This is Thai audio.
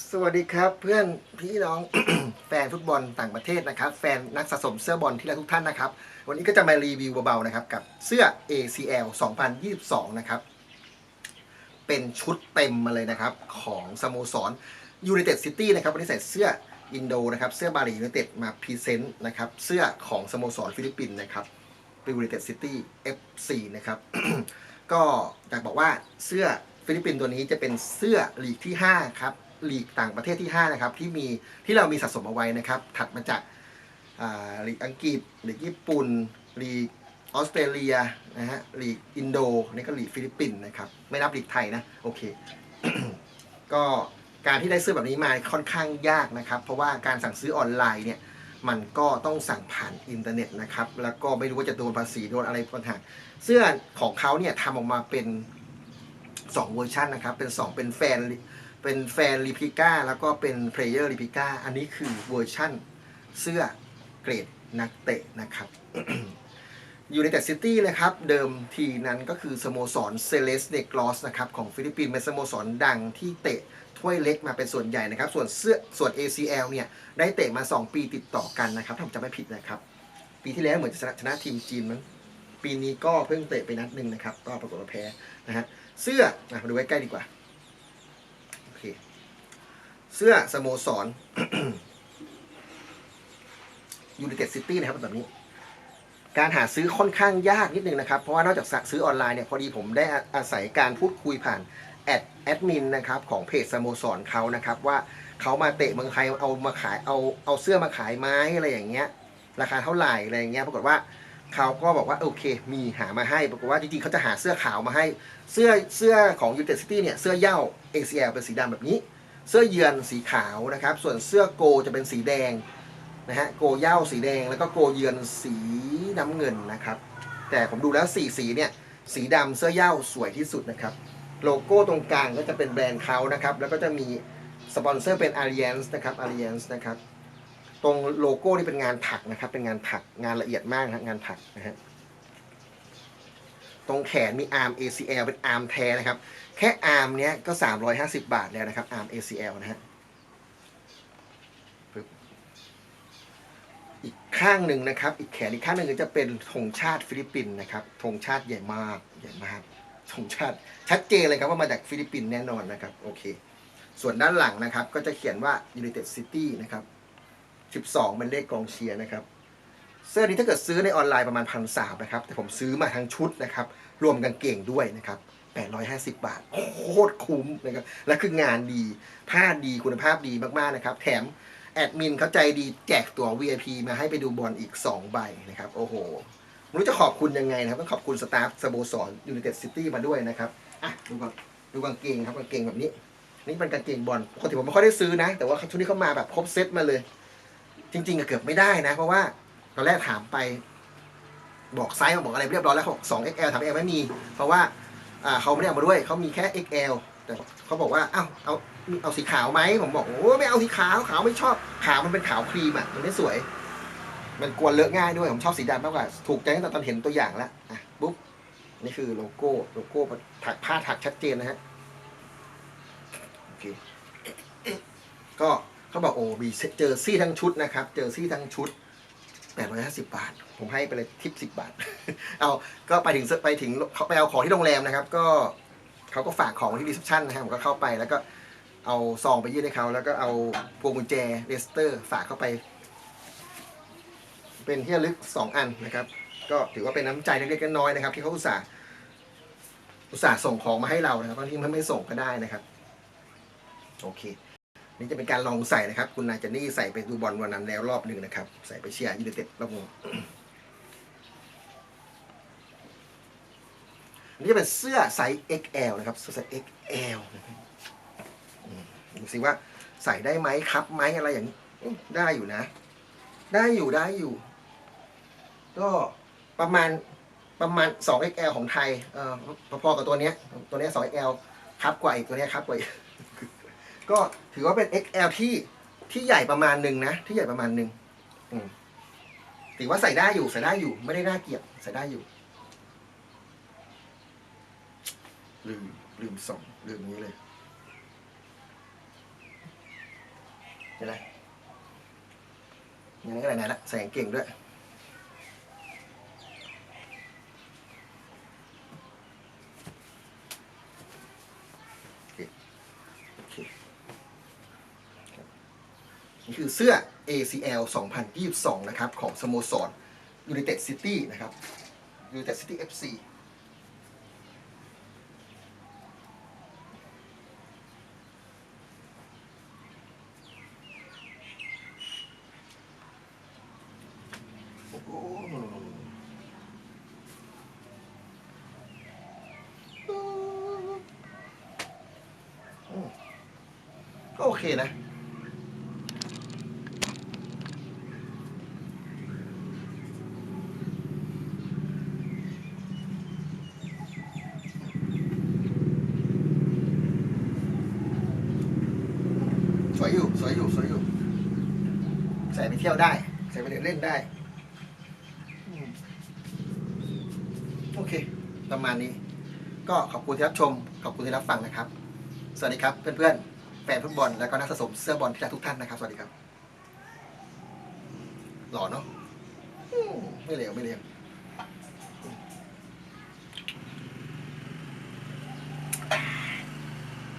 สวัสดีครับเพื่อนพี่น้อง แฟนฟุตบอลต่างประเทศนะครับ แฟนนักสะสมเสื้อบอลที่รักทุกท่านนะครับ วันนี้ก็จะมารีวิวเบาๆนะครับ กับเสื้อ ACL 2022 นะครับ เป็นชุดเต็มมาเลยนะครับ ของสโมสร United City นะครับวันนี้ใส่เสื้ออินโดนะครับ เสื้อบาหลียูไนเต็ดมาพรีเซนต์นะครับ เสื้อของสโมสรฟิลิปปินส์นะครับเป็น United City FC นะครับ ก็อยากบอกว่าเสื้อฟิลิปปินส์ตัวนี้จะเป็นเสื้อลีกที่ 5 ครับ ลีกต่างประเทศที่ 5 นะครับ ที่มีที่เรามีสะสมเอาไว้นะครับ ถัดมาจากลีกอังกฤษลีกญี่ปุ่นลีกออสเตรเลียนะฮะลีกอินโดนี่ก็ลีกฟิลิปปินส์นะครับ ไม่นับลีกไทยนะโอเค ก็การที่ได้เสื้อแบบนี้มาค่อนข้างยากนะครับ เพราะว่าการสั่งซื้อออนไลน์เนี่ยมันก็ต้องสั่งผ่านอินเทอร์เน็ตนะครับ แล้วก็ไม่รู้ว่าจะโดนภาษีโดนอะไรปัญหาเสื้อของเขาเนี่ยทำออกมาเป็น 2 เวอร์ชันนะครับ เป็น 2 เป็นแฟน เป็นแฟนรีพิก้าแล้วก็เป็นเพลเยอร์รีพิก้าอันนี้คือเวอร์ชั่นเสื้อเกรดนักเตะนะครับอยู่ในแต่ซิตี้นะครับ เดิมทีนั้นก็คือสโมสรเซเลสเนกลอสนะครับของฟิลิปปินส์เป็นสโมสรดังที่เตะถ้วยเล็กมาเป็นส่วนใหญ่นะครับ ส่วนเสื้อส่วน ACL เนี่ย ได้เตะมา 2 ปีติดต่อกันนะครับถ้าผมจำไม่ผิดนะครับ ปีที่แล้วเหมือนจะชนะทีมจีนมั้งปีนี้ก็เพิ่งเตะไปนัดหนึ่งนะครับ ก็ปรากฏว่าแพ้นะฮะเสื้อมาดูใกล้ๆดีกว่า เสื้อสโมสรยู i นเต็ดซิตี้นะครับแบบนี้ การหาซื้อค่อนข้างยากนิดนึงนะครับ เพราะว่านอกจากซื้อออนไลน์เนี่ยพอดีผมได้อาศัยการพูดคุยผ่านแอดแอดมินนะครับของเพจสโมสรเขานะครับ ว่าเขามาเตะเมืองไทยเอามาขายเอาเอาเสื้อมาขายไหม้อะไรอย่างเงี้ย ราคาเท่าไหร่อะไรอย่างเงี้ยปรากฏว่าเขาก็บอกว่าโอเค มีหามาให้ปรากฏว่าจริงๆเขาจะหาเสื้อขาวมาให้ เสื้อเสื้อของยูเต็ดซิตี้เนี่ยเสื้อเหย้า ACL เป็นสีดำแบบนี้ เสื้อเยือนสีขาวนะครับ ส่วนเสื้อโกจะเป็นสีแดงนะฮะโกเย้าสีแดงแล้วก็โกเยือนสีน้ำเงินนะครับ แต่ผมดูแล้วสีสีเนี่ยสีดำเสื้อเย้าสวยที่สุดนะครับ โลโก้ตรงกลางก็จะเป็นแบรนด์เขานะครับแล้วก็จะมีสปอนเซอร์เป็น Allianz นะครับ Allianz นะครับ ตรงโลโก้นี่เป็นงานถักนะครับ เป็นงานถักงานละเอียดมากนะงานถักนะฮะ ตรงแขนมีอาร์ม ACL เป็นอาร์มแท้นะครับ แค่อาร์มเนี้ยก็ 350 บาทแล้วนะครับอาร์ม ACL นะฮะอีกข้างหนึ่งนะครับ อีกแขนอีกข้างหนึ่งจะเป็นธงชาติฟิลิปปินส์นะครับธงชาติใหญ่มากใหญ่มากธงชาติชัดเจนเลยครับว่ามาจากฟิลิปปินส์แน่นอนนะครับโอเคส่วนด้านหลังนะครับ ก็จะเขียนว่า United City นะครับ 12 เป็นเลขกองเชียร์นะครับ เสื้อนี้ถ้าเกิดซื้อในออนไลน์ประมาณพันสามนะครับ แต่ผมซื้อมาทั้งชุดนะครับ รวมกางเกงด้วยนะครับ850 บาท โคตรคุ้มนะครับ และคืองานดีผ้าดีคุณภาพดีมากๆนะครับ แถมแอดมินเขาใจดีแจกตั๋ว VIP มาให้ไปดูบอลอีก 2 ใบนะครับ โอ้โหไม่รู้จะขอบคุณยังไงนะครับต้องขอบคุณสตาฟสโมสรยู i นเต็ดซิตี้มาด้วยนะครับ อะ ดูก่อนดูกางเกงครับกางเกงแบบนี้ นี่เป็นกางเกงบอลปกติผมไม่ค่อยได้ซื้อนะ แต่ว่าชุดนี้เขามาแบบครบเซตมาเลย จริงๆก็เกือบไม่ได้นะ เพราะว่า ตอนแรกถามไป บอกไซส์มาบอกอะไรเรียบร้อยแล้วเขาบอก 2XL ถาม XL ไม่มี เพราะว่าอ่าเขาไม่ได้เอามาด้วยเขามีแค่ XL แต่เขาบอกว่าเอ้าเอาเอาสีขาวไหมผมบอกโอ้ไม่เอาสีขาวขาวไม่ชอบขาวมันเป็นขาวครีมอะมันไม่สวย มันกวนเลอะง่ายด้วยผมชอบสีดำมากกว่าถูกใจตั้งแต่ตอนเห็นตัวอย่างแล้วอะปุ๊บนี่คือโลโก้โลโก้ถักผ้าถักชัดเจนนะฮะโอเคก็เขาบอกโอ้มีเจอซี่ทั้งชุดนะครับ เจอซี่ทั้งชุด 850 บาท ผมให้ไปเลยทิป 10 บาท เอาก็ไปถึงไปถึงเขาไปเอาของที่โรงแรมนะครับ ก็เขาก็ฝากของที่รีเซพชันนะครับผมก็เข้าไปแล้วก็เอาซองไปยื่นให้เขาแล้วก็เอาพวงกุญแจเรสเตอร์ ฝากเข้าไป เป็นที่ระลึก 2 อันนะครับ ก็ถือว่าเป็นน้ำใจเล็กๆน้อยๆนะครับ ที่เขาอุตส่าห์อุตส่าห์ส่งของมาให้เรานะครับบางทีมันไม่ส่งก็ได้นะครับ โอเค นี่จะเป็นการลองใส่นะครับ คุณนายเจนนี่ใส่ไปดูบอลวันนั้นแล้วรอบหนึ่งนะครับ ใส่ไปเชียร์ยูไนเต็ดรอบนึงนี่จะเป็นเสื้อไซส์ XL นะครับเสื้อไซส์ XL นะครับอืมดูสิว่าใส่ได้ไหมครับไหมอะไรอย่างนี้ได้อยู่นะ ได้อยู่ได้อยู่ ก็ประมาณประมาณ 2XL ของไทยเอ่อพอๆกับตัวเนี้ยตัวเนี้ย 2XL ครับกว่าอีกตัวเนี้ยครับกว่าอีก ก็ถือว่าเป็น XL ที่ที่ใหญ่ประมาณหนึ่งนะ ที่ใหญ่ประมาณหนึ่งอืมถือว่าใส่ได้อยู่ใส่ได้อยู่ ไม่ได้น่าเกลียดใส่ได้อยู่ ลืมลืมส่องลืมนี้เลยห็นไหมย่างนี้ก็ไหนๆละแสงเก่งด้วย โอเคโอเคครับ นี่คือเสื้อ ACL 2022 นะครับ ของสโมสร United City นะครับ United City FC โอ้โหอืมก็โอเคนะ สวยอยู่สวยอยู่ ใส่ไปเที่ยวได้ ใส่ไปเดินเล่นได้ โอเค ประมาณนี้ ก็ขอบคุณที่รับชม ขอบคุณที่รับฟังนะครับ สวัสดีครับเพื่อนๆ แฟนฟุตบอลแล้วก็นักสะสมเสื้อบอลที่รักทุกท่านนะครับ สวัสดีครับ หล่อเนาะไม่เลวไม่เลว